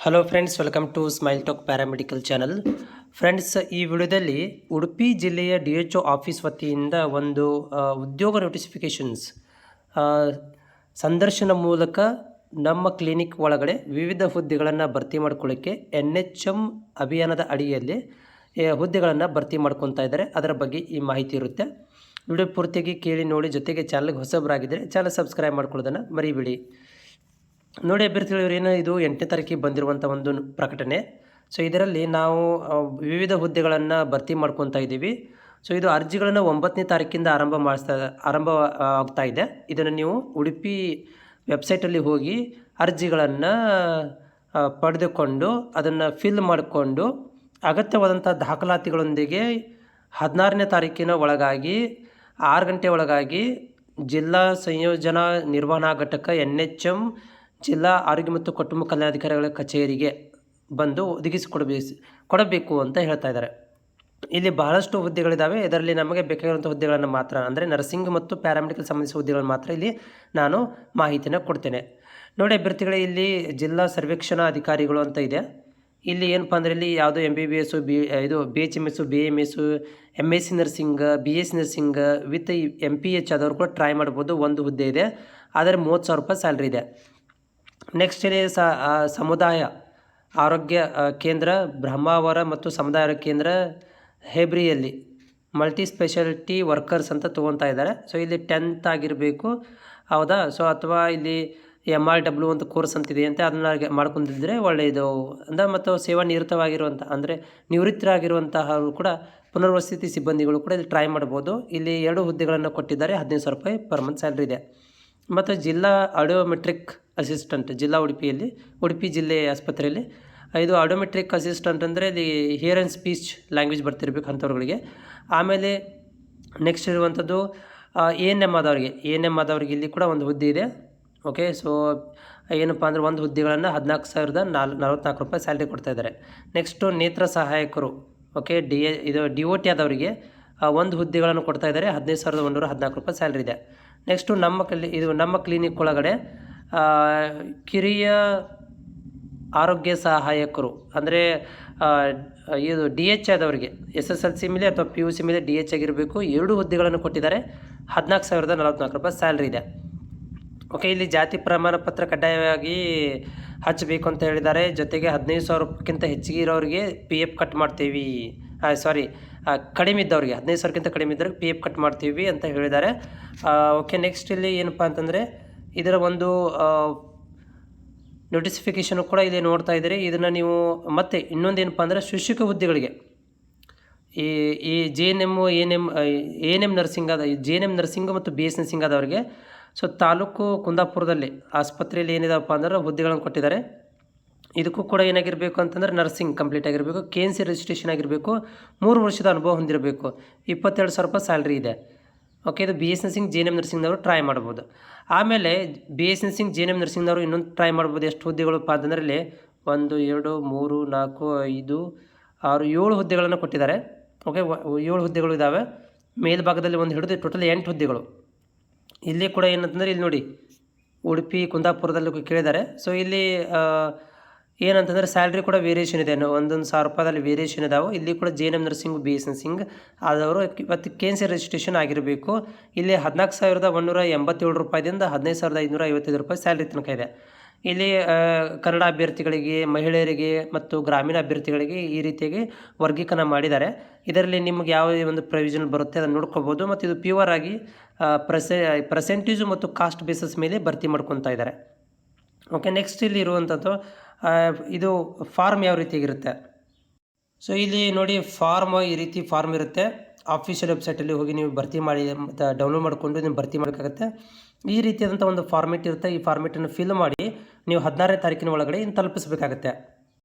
Hello friends welcome to smile talk paramedical channel friends ಈ ವಿಡಿಯೋದಲ್ಲಿ ಉಡುಪಿ ಜಿಲ್ಲೆಯ ಡಿ ಎಚ್ ಒ ಆಫೀಸ್ ವತಿಯಿಂದ ಒಂದು ಉದ್ಯೋಗ ನೋಟಿಫಿಕೇಷನ್ಸ್ ಸಂದರ್ಶನ ಮೂಲಕ ನಮ್ಮ ಕ್ಲಿನಿಕ್ ಒಳಗಡೆ ವಿವಿಧ ಹುದ್ದೆಗಳನ್ನು ಭರ್ತಿ ಮಾಡ್ಕೊಳ್ಳಿಕ್ಕೆ ಎನ್ ಎಚ್ ಎಂ ಅಭಿಯಾನದ ಅಡಿಯಲ್ಲಿ ಹುದ್ದೆಗಳನ್ನು ಭರ್ತಿ ಮಾಡ್ಕೊತಾ ಇದ್ದಾರೆ. ಅದರ ಬಗ್ಗೆ ಈ ಮಾಹಿತಿ ಇರುತ್ತೆ. ವಿಡಿಯೋ ಪೂರ್ತಿಯಾಗಿ ಕೇಳಿ ನೋಡಿ. ಜೊತೆಗೆ ಚಾನಲ್ಗೆ ಹೊಸಬರಾಗಿದ್ದರೆ ಚಾನಲ್ ಸಬ್ಸ್ಕ್ರೈಬ್ ಮಾಡ್ಕೊಳ್ಳೋದನ್ನು ಮರಿಬೇಡಿ. ನೋಡಿ ಅಭ್ಯರ್ಥಿಗಳು ಏನು ಇದು ಎಂಟನೇ ತಾರೀಕಿಗೆ ಬಂದಿರುವಂಥ ಒಂದು ಪ್ರಕಟಣೆ. ಸೊ ಇದರಲ್ಲಿ ನಾವು ವಿವಿಧ ಹುದ್ದೆಗಳನ್ನು ಭರ್ತಿ ಮಾಡ್ಕೊತಾ ಇದ್ದೀವಿ. ಸೊ ಇದು ಅರ್ಜಿಗಳನ್ನು ಒಂಬತ್ತನೇ ತಾರೀಕಿಂದ ಆರಂಭ ಮಾಡಿಸ್ತಾ, ಆರಂಭ ಆಗ್ತಾ ಇದೆ. ಇದನ್ನು ನೀವು ಉಡುಪಿ ವೆಬ್ಸೈಟಲ್ಲಿ ಹೋಗಿ ಅರ್ಜಿಗಳನ್ನು ಪಡೆದುಕೊಂಡು ಅದನ್ನು ಫಿಲ್ ಮಾಡಿಕೊಂಡು ಅಗತ್ಯವಾದಂಥ ದಾಖಲಾತಿಗಳೊಂದಿಗೆ ಹದಿನಾರನೇ ತಾರೀಕಿನ ಒಳಗಾಗಿ, ಆರು ಗಂಟೆ ಒಳಗಾಗಿ ಜಿಲ್ಲಾ ಸಂಯೋಜನಾ ನಿರ್ವಹಣಾ ಘಟಕ ಎನ್ ಎಚ್ ಎಂ ಜಿಲ್ಲಾ ಆರೋಗ್ಯ ಮತ್ತು ಕುಟುಂಬ ಕಲ್ಯಾಣಾಧಿಕಾರಿಗಳ ಕಚೇರಿಗೆ ಬಂದು ಒದಗಿಸಿಕೊಡಬೇಕು ಕೊಡಬೇಕು ಅಂತ ಹೇಳ್ತಾ ಇದ್ದಾರೆ. ಇಲ್ಲಿ ಬಹಳಷ್ಟು ಹುದ್ದೆಗಳಿದ್ದಾವೆ ಇದರಲ್ಲಿ ನಮಗೆ ಬೇಕಾಗಿರುವಂಥ ಹುದ್ದೆಗಳನ್ನು ಮಾತ್ರ, ಅಂದರೆ ನರ್ಸಿಂಗ್ ಮತ್ತು ಪ್ಯಾರಾಮೆಡಿಕಲ್ ಸಂಬಂಧಿಸಿದ ಹುದ್ದೆಗಳನ್ನು ಮಾತ್ರ ಇಲ್ಲಿ ನಾನು ಮಾಹಿತಿನ ಕೊಡ್ತೇನೆ. ನೋಡಿ ಅಭ್ಯರ್ಥಿಗಳೇ, ಇಲ್ಲಿ ಜಿಲ್ಲಾ ಸರ್ವೇಕ್ಷಣಾ ಅಧಿಕಾರಿಗಳು ಅಂತ ಇದೆ. ಇಲ್ಲಿ ಏನಪ್ಪ ಅಂದರೆ ಇಲ್ಲಿ ಯಾವುದೋ M B B S B ಇದು B H M S B M S M S C nursing B S C nursing with M P H ಆದವರು ಕೂಡ ಟ್ರೈ ಮಾಡ್ಬೋದು. ಒಂದು ಹುದ್ದೆ ಇದೆ. ಆದರೆ ಮೂವತ್ತು ಸಾವಿರ ರೂಪಾಯಿ ಸ್ಯಾಲ್ರಿ ಇದೆ. ನೆಕ್ಸ್ಟ್ ಇದೆ ಸಮುದಾಯ, ಆರೋಗ್ಯ ಕೇಂದ್ರ, ಬ್ರಹ್ಮಾವರ ಮತ್ತು ಸಮುದಾಯ ಕೇಂದ್ರ ಹೆಬ್ರಿಯಲ್ಲಿ ಮಲ್ಟಿ ಸ್ಪೆಷಾಲಿಟಿ ವರ್ಕರ್ಸ್ ಅಂತ ತೊಗೊತಾ ಇದ್ದಾರೆ. ಸೊ ಇಲ್ಲಿ ಟೆಂತ್ ಆಗಿರಬೇಕು. ಹೌದಾ? ಸೊ ಅಥವಾ ಇಲ್ಲಿ ಎಂ ಆರ್ ಡಬ್ಲ್ಯೂ ಅಂತ ಕೋರ್ಸ್ ಅಂತಿದೆ ಅಂತ ಅದನ್ನ ಮಾಡ್ಕೊಂಡಿದ್ರೆ ಒಳ್ಳೆಯದು. ಅಂದ ಮತ್ತು ಸೇವಾ ನಿರತವಾಗಿರುವಂಥ ಅಂದರೆ ನಿವೃತ್ತರಾಗಿರುವಂತಹವರು ಕೂಡ ಪುನರ್ವಸತಿ ಸಿಬ್ಬಂದಿಗಳು ಕೂಡ ಇಲ್ಲಿ ಟ್ರೈ ಮಾಡ್ಬೋದು. ಇಲ್ಲಿ ಎರಡು ಹುದ್ದೆಗಳನ್ನು ಕೊಟ್ಟಿದ್ದಾರೆ. ಹದಿನೈದು ಸಾವಿರ ರೂಪಾಯಿ ಪರ್ ಮಂತ್ ಸ್ಯಾಲ್ರಿ ಇದೆ. ಮತ್ತು ಜಿಲ್ಲಾ ಆಡಿಯೋಮೆಟ್ರಿಕ್ ಅಸಿಸ್ಟೆಂಟ್, ಜಿಲ್ಲಾ ಉಡುಪಿಯಲ್ಲಿ, ಉಡುಪಿ ಜಿಲ್ಲೆ ಆಸ್ಪತ್ರೆಯಲ್ಲಿ. ಇದು ಆಡಿಯೋಮೆಟ್ರಿಕ್ ಅಸಿಸ್ಟೆಂಟ್ ಅಂದರೆ ಇಲ್ಲಿ ಹಿಯರ್ ಆ್ಯಂಡ್ ಸ್ಪೀಚ್ ಲ್ಯಾಂಗ್ವೇಜ್ ಬರ್ತಿರ್ಬೇಕು ಅಂಥವ್ರುಗಳಿಗೆ. ಆಮೇಲೆ ನೆಕ್ಸ್ಟ್ ಇರುವಂಥದ್ದು ಎ ಎನ್ ಎಂ ಆದವರಿಗೆ. ಎ ಎನ್ ಎಂ ಆದವ್ರಿಗೆ ಇಲ್ಲಿ ಕೂಡ ಒಂದು ಹುದ್ದೆ ಇದೆ. ಓಕೆ ಸೊ ಏನಪ್ಪ ಅಂದರೆ ಒಂದು ಹುದ್ದೆಗಳನ್ನು ಹದಿನಾಲ್ಕು ಸಾವಿರದ ನಾಲ್, ನಲ್ವತ್ನಾಲ್ಕು ರೂಪಾಯಿ ಸ್ಯಾಲ್ರಿ ಕೊಡ್ತಾ ಇದ್ದಾರೆ. ನೆಕ್ಸ್ಟು ನೇತ್ರ ಸಹಾಯಕರು ಓಕೆ ಡಿ ಎ ಇದು ಡಿ ಒ ಟಿ ಆದವರಿಗೆ ಒಂದು ಹುದ್ದೆಗಳನ್ನು ಕೊಡ್ತಾ ಇದ್ದಾರೆ. ಹದಿನೈದು ಸಾವಿರದ ಒಂದೂರ ಹದಿನಾಲ್ಕು ರೂಪಾಯಿ ಸ್ಯಾಲ್ರಿ ಇದೆ. ನೆಕ್ಸ್ಟು ನಮ್ಮ ಕ್ಲಿ, ಇದು ನಮ್ಮ ಕ್ಲಿನಿಕ್ ಒಳಗಡೆ ಕಿರಿಯ ಆರೋಗ್ಯ ಸಹಾಯಕರು, ಅಂದರೆ ಇದು ಡಿ ಎಚ್ ಆದವರಿಗೆ, ಎಸ್ ಎಸ್ ಎಲ್ ಸಿ ಮೇಲೆ ಅಥವಾ ಪಿ ಯು ಸಿ ಮೇಲೆ ಡಿ ಎಚ್ ಆಗಿರಬೇಕು, ಎರಡು ಹುದ್ದೆಗಳನ್ನು ಕೊಟ್ಟಿದ್ದಾರೆ, ಹದಿನಾಲ್ಕು ಸಾವಿರದ ನಲವತ್ನಾಲ್ಕು ರೂಪಾಯಿ ಸ್ಯಾಲ್ರಿ ಇದೆ. ಓಕೆ, ಇಲ್ಲಿ ಜಾತಿ ಪ್ರಮಾಣ ಪತ್ರ ಕಡ್ಡಾಯವಾಗಿ ಹಚ್ಚಬೇಕು ಅಂತ ಹೇಳಿದ್ದಾರೆ, ಜೊತೆಗೆ ಹದಿನೈದು ಸಾವಿರ ರೂಪಾಯಿಗಿಂತ ಹೆಚ್ಚಿಗೆ ಇರೋರಿಗೆ ಪಿ ಎಫ್ ಕಟ್ ಮಾಡ್ತೀವಿ. ಸಾರಿ ಕಡಿಮೆ ಇದ್ದವ್ರಿಗೆ, ಹದಿನೈದು ಸಾವಿರಕ್ಕಿಂತ ಕಡಿಮೆ ಇದ್ದವ್ರಿಗೆ ಪಿ ಎಫ್ ಕಟ್ ಮಾಡ್ತೀವಿ ಅಂತ ಹೇಳಿದ್ದಾರೆ. ಓಕೆ ನೆಕ್ಸ್ಟ್ ಇಲ್ಲಿ ಏನಪ್ಪ ಅಂತಂದರೆ ಇದರ ಒಂದು ನೋಟಿಸಿಫಿಕೇಷನ್ ಕೂಡ ಇಲ್ಲಿ ನೋಡ್ತಾ ಇದ್ದೀರಿ. ಇದನ್ನು ನೀವು ಮತ್ತೆ ಇನ್ನೊಂದು ಏನಪ್ಪ ಅಂದರೆ ಶಿಕ್ಷಕ ಹುದ್ದೆಗಳಿಗೆ, ಈ ಈ J N M N M N M nursing ಆದ ಜೆ ಎನ್ ಎಂ ನರ್ಸಿಂಗ್ ಮತ್ತು ಬಿ ಎಸ್ ನರ್ಸಿಂಗ್ ಆದವರಿಗೆ, ಸೊ ತಾಲೂಕು ಕುಂದಾಪುರದಲ್ಲಿ ಆಸ್ಪತ್ರೆಯಲ್ಲಿ ಏನಿದೆಪ್ಪ ಅಂದ್ರೆ ಹುದ್ದೆಗಳನ್ನು ಕೊಟ್ಟಿದ್ದಾರೆ. ಇದಕ್ಕೂ ಕೂಡ ಏನಾಗಿರಬೇಕು ಅಂತಂದರೆ ನರ್ಸಿಂಗ್ ಕಂಪ್ಲೀಟ್ ಆಗಿರಬೇಕು ಕೆ ಎನ್ ಸಿ ರಿಜಿಸ್ಟ್ರೇಷನ್ ಆಗಿರಬೇಕು, ಮೂರು ವರ್ಷದ ಅನುಭವ ಹೊಂದಿರಬೇಕು. ಇಪ್ಪತ್ತೆರಡು ಸಾವಿರ ರೂಪಾಯಿ ಸ್ಯಾಲ್ರಿ ಇದೆ. ಓಕೆ ಇದು B S nursing J N M ನರ್ಸಿಂಗ್ನವರು try ಮಾಡ್ಬೋದು. ಆಮೇಲೆ B S nursing J N M ನರ್ಸಿಂಗ್ನವರು ಇನ್ನೊಂದು ಟ್ರೈ ಮಾಡ್ಬೋದು. ಎಷ್ಟು ಹುದ್ದೆಗಳಪ್ಪ ಅಂತಂದ್ರೆ ಒಂದು, ಎರಡು, ಮೂರು, ನಾಲ್ಕು, ಐದು, ಆರು, ಏಳು ಹುದ್ದೆಗಳನ್ನು ಕೊಟ್ಟಿದ್ದಾರೆ. ಓಕೆ ಏಳು ಹುದ್ದೆಗಳು ಇದ್ದಾವೆ ಮೇಲ್ಭಾಗದಲ್ಲಿ ಒಂದು ಹಿಡಿದು ಟೋಟಲ್ ಎಂಟು ಹುದ್ದೆಗಳು. ಇಲ್ಲಿ ಕೂಡ ಏನಂತಂದರೆ ಇಲ್ಲಿ ನೋಡಿ, ಉಡುಪಿ, ಕುಂದಾಪುರದಲ್ಲಿ ಕೇಳಿದ್ದಾರೆ. ಸೊ ಇಲ್ಲಿ ಏನಂತಂದರೆ ಸ್ಯಾಲ್ರಿ ಕೂಡ ವೇರಿಯೇಷನ್ ಇದೆ. ಒಂದೊಂದು ಸಾವಿರ ರೂಪಾಯಿದಲ್ಲಿ ವೇರಿಯೇಷನ್ ಇದಾವೆ. ಇಲ್ಲಿ ಕೂಡ J N nursing B S Singh ಆದವರು ಇವತ್ತು ಕೆ ಎನ್ ಸಿ ರಿಜಿಸ್ಟ್ರೇಷನ್ ಆಗಿರಬೇಕು. ಇಲ್ಲಿ ಹದಿನಾಲ್ಕು ಸಾವಿರದ ಒಂದೂರ ಎಂಬತ್ತೇಳು ರೂಪಾಯಿದಿಂದ ಹದಿನೈದು ಸಾವಿರದ ಐದುನೂರ ಐವತ್ತೈದು ರೂಪಾಯಿ ಸ್ಯಾಲ್ರಿ ತನಕ ಇದೆ. ಇಲ್ಲಿ ಕನ್ನಡ ಅಭ್ಯರ್ಥಿಗಳಿಗೆ, ಮಹಿಳೆಯರಿಗೆ ಮತ್ತು ಗ್ರಾಮೀಣ ಅಭ್ಯರ್ಥಿಗಳಿಗೆ ಈ ರೀತಿಯಾಗಿ ವರ್ಗೀಕರಣ ಮಾಡಿದ್ದಾರೆ. ಇದರಲ್ಲಿ ನಿಮಗೆ ಯಾವ ಒಂದು ಪ್ರೊವಿಷನ್ ಬರುತ್ತೆ ಅದನ್ನು ನೋಡ್ಕೋಬೋದು. ಮತ್ತು ಇದು ಪ್ಯೂರ್ ಆಗಿ ಪ್ರಸೆ ಪರ್ಸೆಂಟೇಜು ಮತ್ತು ಕಾಸ್ಟ್ ಬೇಸಸ್ ಮೇಲೆ ಭರ್ತಿ ಮಾಡ್ಕೊತಾ ಇದ್ದಾರೆ. ಓಕೆ ನೆಕ್ಸ್ಟ್ ಇಲ್ಲಿ ಇರುವಂಥದ್ದು ಇದು ಫಾರ್ಮ್ ಯಾವ ರೀತಿಯಾಗಿರುತ್ತೆ ಸೊ ಇಲ್ಲಿ ನೋಡಿ ಫಾರ್ಮ್ ಈ ರೀತಿ ಫಾರ್ಮ್ ಇರುತ್ತೆ. ಆಫೀಷಿಯಲ್ ವೆಬ್ಸೈಟಲ್ಲಿ ಹೋಗಿ ನೀವು ಭರ್ತಿ ಮಾಡಿ, ಮತ್ತು ಡೌನ್ಲೋಡ್ ಮಾಡಿಕೊಂಡು ನೀವು ಭರ್ತಿ ಮಾಡೋಕ್ಕಾಗುತ್ತೆ ಈ ರೀತಿಯಾದಂಥ ಒಂದು ಫಾರ್ಮೆಟ್ ಇರುತ್ತೆ. ಈ ಫಾರ್ಮೆಟನ್ನು ಫಿಲ್ ಮಾಡಿ ನೀವು ಹದಿನಾರನೇ ತಾರೀಕಿನ ಒಳಗಡೆ ಇನ್ನು ತಲುಪಿಸಬೇಕಾಗತ್ತೆ.